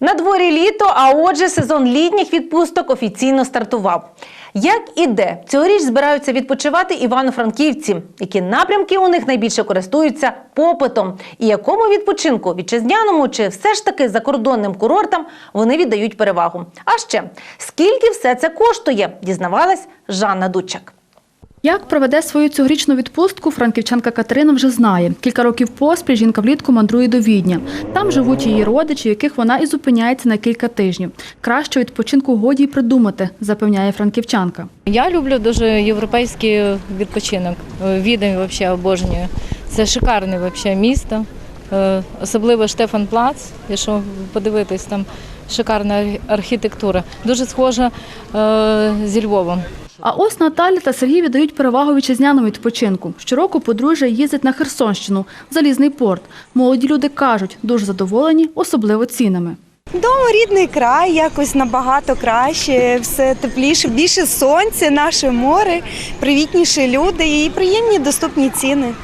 На дворі літо, а отже, сезон літніх відпусток офіційно стартував. Як і де цьогоріч збираються відпочивати івано-франківці, які напрямки у них найбільше користуються попитом, і якому відпочинку вітчизняному чи все ж таки закордонним курортам вони віддають перевагу. А ще скільки все це коштує, дізнавалась Жанна Дучак. Як проведе свою цьогорічну відпустку, франківчанка Катерина вже знає. Кілька років поспіль жінка влітку мандрує до Відня. Там живуть її родичі, яких вона і зупиняється на кілька тижнів. Кращого відпочинку годі й придумати, запевняє франківчанка. Я люблю дуже європейський відпочинок. Відень взагалі обожнюю. Це шикарне вообще місто. Е, Особливо Штефан Плац, якщо подивитись, там шикарна архітектура. Дуже схожа е, зі Львовом. А ось Наталя та Сергій віддають перевагу вітчизняному відпочинку. Щороку подружжя їздить на Херсонщину, в Залізний порт. Молоді люди кажуть, дуже задоволені, особливо цінами. Дома рідний край, якось набагато краще, все тепліше, більше сонця, наше море, привітніші люди і приємні доступні ціни.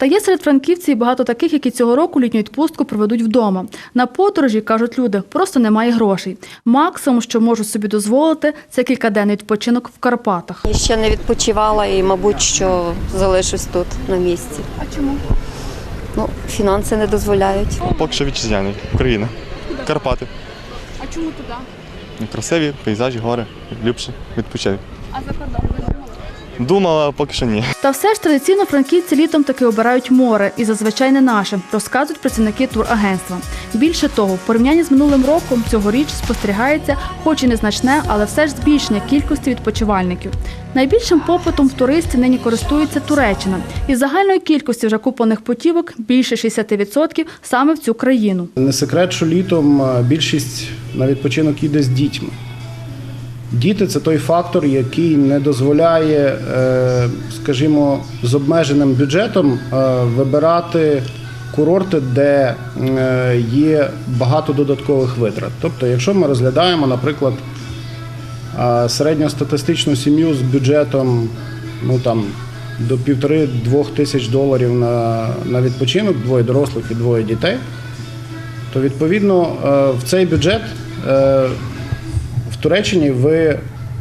Та є серед франківців і багато таких, які цього року літню відпустку проведуть вдома. На подорожі, кажуть люди, просто немає грошей. Максимум, що можуть собі дозволити, це кількаденний відпочинок в Карпатах. І ще не відпочивала і, мабуть, що залишусь тут на місці. А чому? Ну, фінанси не дозволяють. Поки що вітчизняний. Україна. Карпати. А чому туди? Красиві, пейзажі, гори. Любше відпочив. А за кордон? Думав, а поки що ні. Та все ж традиційно франківці літом таки обирають море і зазвичай не наше, розказують працівники турагентства. Більше того, в порівнянні з минулим роком цьогоріч спостерігається, хоч і незначне, але все ж збільшення кількості відпочивальників. Найбільшим попитом в туристів нині користується Туреччина. Із загальної кількості вже куплених путівок більше 60% саме в цю країну. Не секрет, що літом більшість на відпочинок їде з дітьми. Діти це той фактор, який не дозволяє, е, скажімо, з обмеженим бюджетом е, вибирати курорти, де е, є багато додаткових витрат. Тобто, якщо ми розглядаємо, наприклад, середньостатистичну сім'ю з бюджетом ну, там, до півтори-двох тисяч доларів на, на відпочинок, двоє дорослих і двоє дітей, то відповідно в цей бюджет Туреччині ви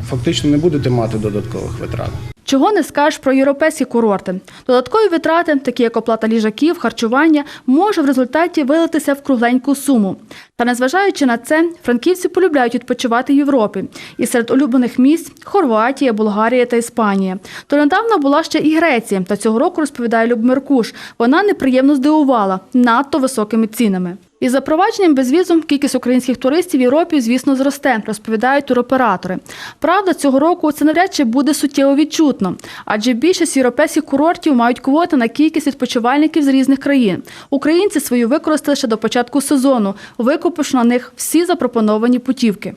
фактично не будете мати додаткових витрат. Чого не скажеш про європейські курорти? Додаткові витрати, такі як оплата ліжаків, харчування, може в результаті вилитися в кругленьку суму. Та незважаючи на це, франківці полюбляють відпочивати в Європі. І серед улюблених місць Хорватія, Болгарія та Іспанія. То недавно була ще і Греція. Та цього року розповідає Любмир Куш. Вона неприємно здивувала надто високими цінами. Із запровадженням безвізу кількість українських туристів в Європі, звісно, зросте, розповідають туроператори. Правда, цього року це навряд чи буде суттєво відчутно, адже більшість європейських курортів мають квоти на кількість відпочивальників з різних країн. Українці свою використали ще до початку сезону, викупивши на них всі запропоновані путівки.